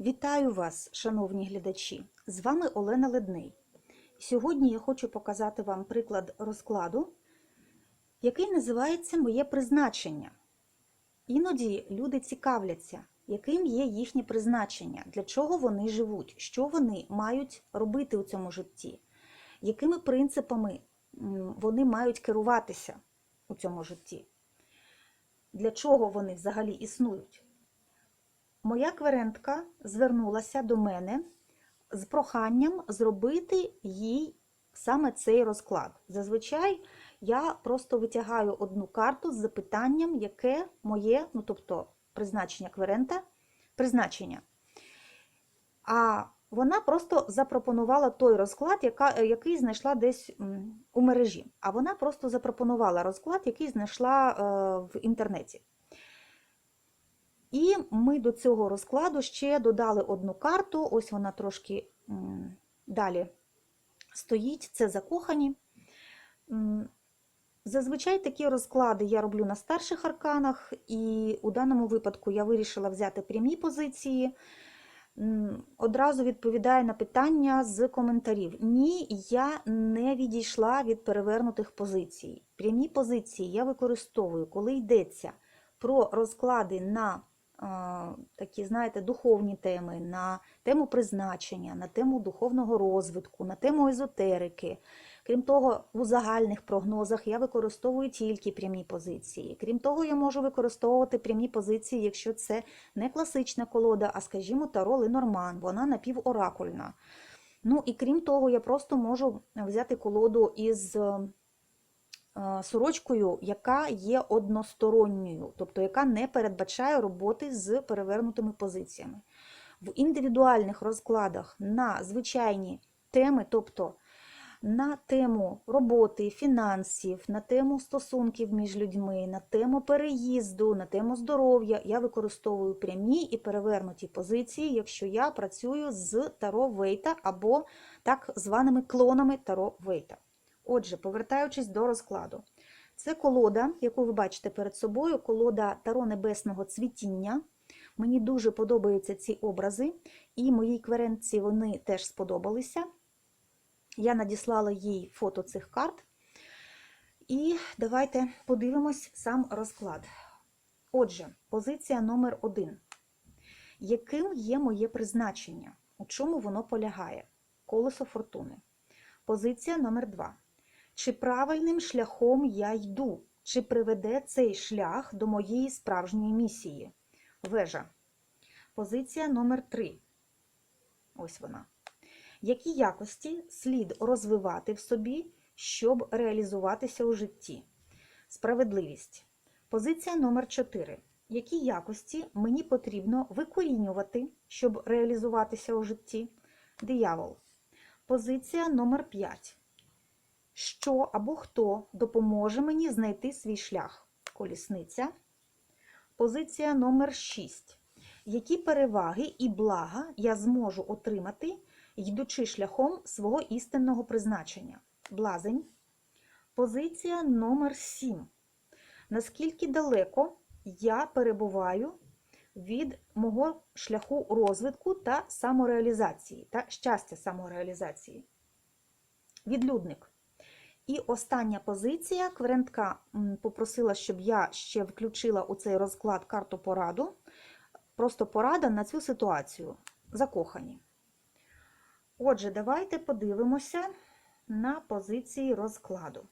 Вітаю вас, шановні глядачі! З вами Олена Ледний. Сьогодні я хочу показати вам приклад розкладу, який називається Моє призначення. Іноді люди цікавляться, яким є їхнє призначення, для чого вони живуть, що вони мають робити у цьому житті, якими принципами вони мають керуватися у цьому житті, для чого вони взагалі існують. Моя кверентка звернулася до мене з проханням зробити їй саме цей розклад. Зазвичай я просто витягаю одну карту з запитанням, яке моє, ну тобто призначення кверента, призначення. А вона просто запропонувала той розклад, яка, який знайшла десь у мережі. А вона просто запропонувала розклад, який знайшла е, в інтернеті. І ми до цього розкладу ще додали одну карту, ось вона трошки далі стоїть, це закохані. Зазвичай такі розклади я роблю на старших арканах, і у даному випадку я вирішила взяти прямі позиції. Одразу відповідаю на питання з коментарів. Ні, я не відійшла від перевернутих позицій. Прямі позиції я використовую, коли йдеться про розклади на такі, знаєте, духовні теми, на тему призначення, на тему духовного розвитку, на тему езотерики. Крім того, у загальних прогнозах я використовую тільки прямі позиції. Крім того, я можу використовувати прямі позиції, якщо це не класична колода, а, скажімо, Таро Ленорман, вона напіворакульна. Ну і крім того, я просто можу взяти колоду із сорочкою, яка є односторонньою, тобто яка не передбачає роботи з перевернутими позиціями. В індивідуальних розкладах на звичайні теми, тобто на тему роботи, фінансів, на тему стосунків між людьми, на тему переїзду, на тему здоров'я, я використовую прямі і перевернуті позиції, якщо я працюю з Таро Вейта або так званими клонами Таро Вейта. Отже, повертаючись до розкладу, це колода, яку ви бачите перед собою, колода Таро Небесного цвітіння. Мені дуже подобаються ці образи, і моїй кверенці вони теж сподобалися. Я надіслала їй фото цих карт. І давайте подивимось сам розклад. Отже, позиція номер один. Яким є моє призначення? У чому воно полягає? Колесо фортуни. Позиція номер два. Чи правильним шляхом я йду? Чи приведе цей шлях до моєї справжньої місії? Вежа. Позиція номер 3. Ось вона. Які якості слід розвивати в собі, щоб реалізуватися у житті? Справедливість. Позиція номер 4. Які якості мені потрібно викорінювати, щоб реалізуватися у житті? Диявол. Позиція номер 5. Що або хто допоможе мені знайти свій шлях? Колісниця. Позиція номер 6. Які переваги і блага я зможу отримати, йдучи шляхом свого істинного призначення? Блазень. Позиція номер 7. Наскільки далеко я перебуваю від мого шляху розвитку та самореалізації, та щастя самореалізації? Відлюдник. І остання позиція. Кверентка попросила, щоб я ще включила у цей розклад карту пораду. Просто порада на цю ситуацію. Закохані. Отже, давайте подивимося на позиції розкладу.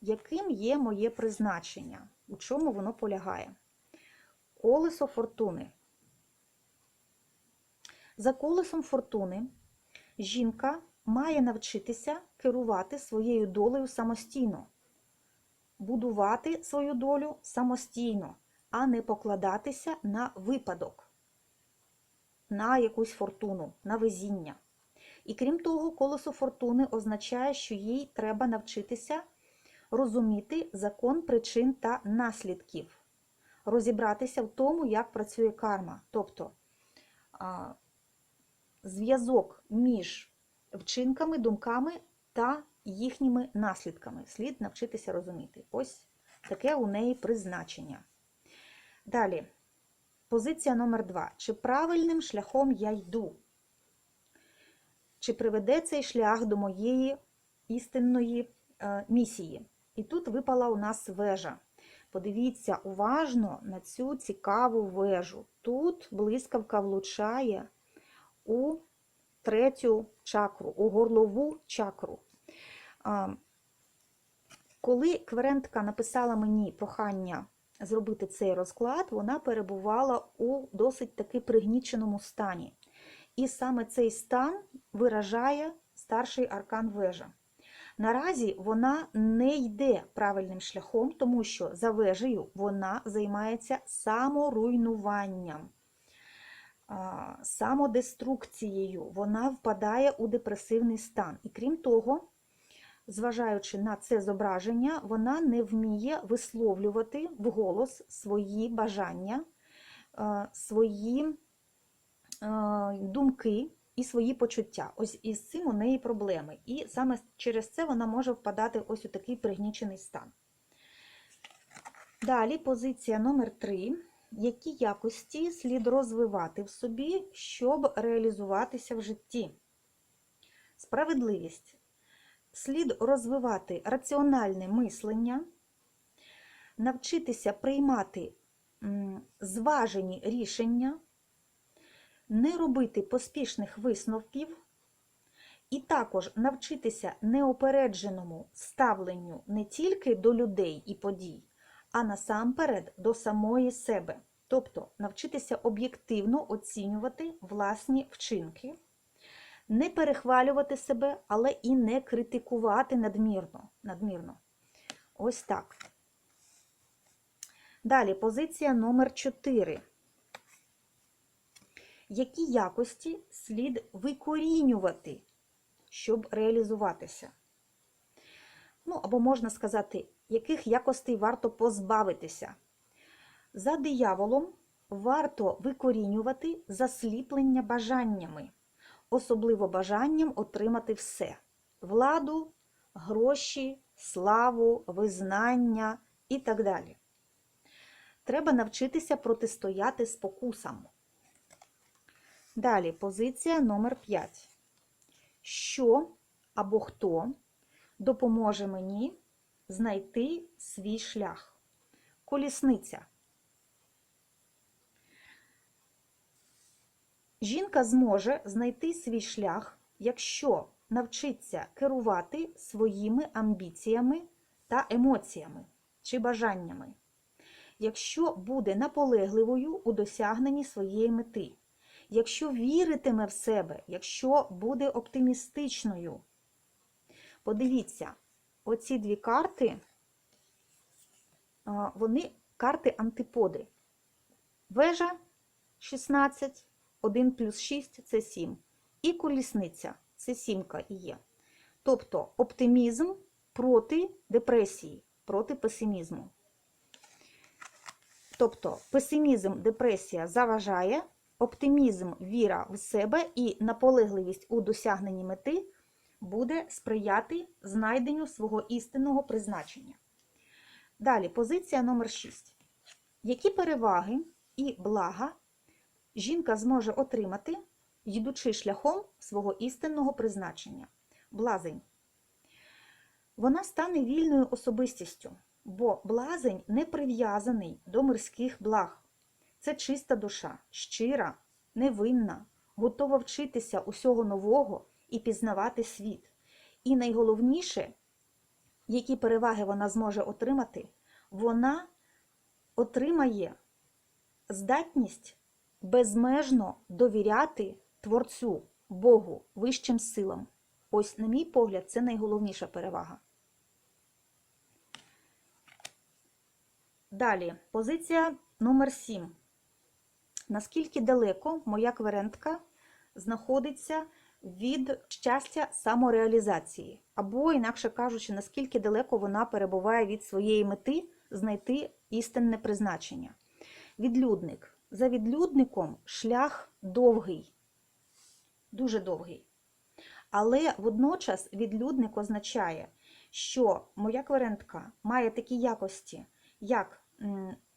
Яким є моє призначення? У чому воно полягає? Колесо фортуни. За колесом фортуни жінка має навчитися керувати своєю долею самостійно, будувати свою долю самостійно, а не покладатися на випадок, на якусь фортуну, на везіння. І крім того, колесо фортуни означає, що їй треба навчитися розуміти закон причин та наслідків, розібратися в тому, як працює карма. Тобто зв'язок між вчинками, думками та їхніми наслідками. Слід навчитися розуміти. Ось таке у неї призначення. Далі. позиція номер два. Чи правильним шляхом я йду? Чи приведе цей шлях до моєї істинної е, місії? І тут випала у нас вежа. Подивіться уважно на цю цікаву вежу. Тут блискавка влучає у третю чакру, у горлову чакру. Коли кверентка написала мені прохання зробити цей розклад, вона перебувала у досить таки пригніченому стані. І саме цей стан виражає старший аркан вежа. Наразі вона не йде правильним шляхом, тому що за вежею вона займається саморуйнуванням, самодеструкцією. Вона впадає у депресивний стан. І крім того, зважаючи на це зображення, вона не вміє висловлювати вголос свої бажання, свої думки і свої почуття. Ось із цим у неї проблеми. І саме через це вона може впадати ось у такий пригнічений стан. Далі позиція номер 3. Які якості слід розвивати в собі, щоб реалізуватися в житті? Справедливість. Слід розвивати раціональне мислення, навчитися приймати зважені рішення, не робити поспішних висновків, і також навчитися неопередженому ставленню не тільки до людей і подій, а насамперед до самої себе. Тобто навчитися об'єктивно оцінювати власні вчинки, не перехвалювати себе, але і не критикувати надмірно. надмірно. Ось так. Далі позиція номер 4 які якості слід викорінювати, щоб реалізуватися. Ну, або можна сказати, яких якостей варто позбавитися. За дияволом варто викорінювати засліплення бажаннями, особливо бажанням отримати все: владу, гроші, славу, визнання і так далі. Треба навчитися протистояти спокусам. Далі позиція номер 5. Що або хто допоможе мені знайти свій шлях? Колісниця. Жінка зможе знайти свій шлях, якщо навчиться керувати своїми амбіціями та емоціями чи бажаннями, якщо буде наполегливою у досягненні своєї мети якщо віритиме в себе, якщо буде оптимістичною. Подивіться, оці дві карти, вони карти антиподи. Вежа 16, 1 плюс 6 це 7. І колісниця це сімка і є. Тобто оптимізм проти депресії, проти песимізму. Тобто песимізм, депресія заважає, оптимізм, віра в себе і наполегливість у досягненні мети буде сприяти знайденню свого істинного призначення. Далі, позиція номер 6. Які переваги і блага жінка зможе отримати, йдучи шляхом свого істинного призначення? Блазень. Вона стане вільною особистістю, бо блазень не прив'язаний до мирських благ. Це чиста душа, щира, невинна, готова вчитися усього нового і пізнавати світ. І найголовніше, які переваги вона зможе отримати, вона отримає здатність безмежно довіряти Творцю, Богу, вищим силам. Ось, на мій погляд, це найголовніша перевага. Далі, позиція номер 7 наскільки далеко моя кверентка знаходиться від щастя самореалізації, або, інакше кажучи, наскільки далеко вона перебуває від своєї мети знайти істинне призначення. Відлюдник. За відлюдником шлях довгий, дуже довгий. Але водночас відлюдник означає, що моя кверентка має такі якості, як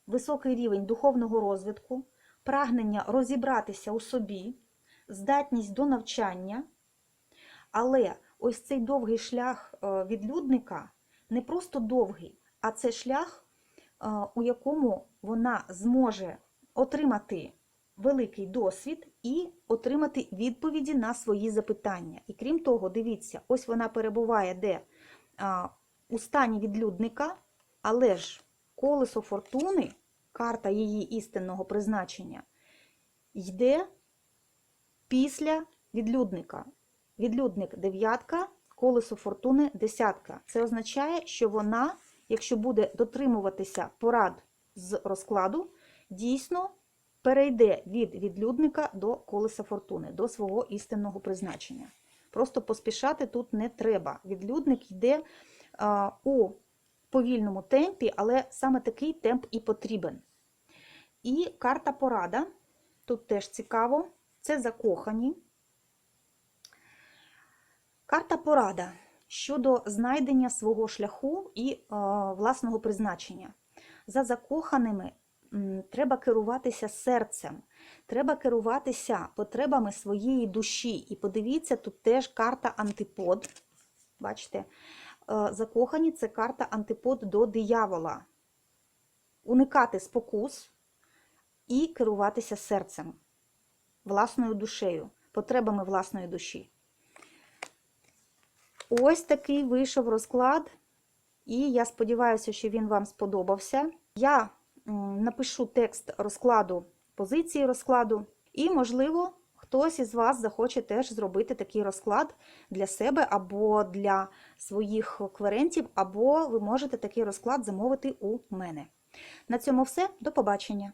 високий рівень духовного розвитку, прагнення розібратися у собі, здатність до навчання, але ось цей довгий шлях е, відлюдника не просто довгий, а це шлях, е, у якому вона зможе отримати великий досвід і отримати відповіді на свої запитання. І крім того, дивіться, ось вона перебуває де у стані відлюдника, але ж колесо фортуни, карта її істинного призначення, йде після відлюдника. Відлюдник дев'ятка, колесо фортуни десятка. Це означає, що вона, якщо буде дотримуватися порад з розкладу, дійсно перейде від відлюдника до колеса фортуни, до свого істинного призначення. Просто поспішати тут не треба. Відлюдник йде а, у повільному темпі, але саме такий темп і потрібен. І карта порада, тут теж цікаво, це закохані. Карта порада щодо знайдення свого шляху і е, власного призначення. За закоханими треба керуватися серцем, треба керуватися потребами своєї душі. І подивіться, тут теж карта антипод. Бачите, е, закохані це карта антипод до диявола. Уникати спокус і керуватися серцем, власною душею, потребами власної душі. Ось такий вийшов розклад, і я сподіваюся, що він вам сподобався. Я напишу текст розкладу, позиції розкладу, і, можливо, хтось із вас захоче теж зробити такий розклад для себе або для своїх кверентів, або ви можете такий розклад замовити у мене. На цьому все. До побачення!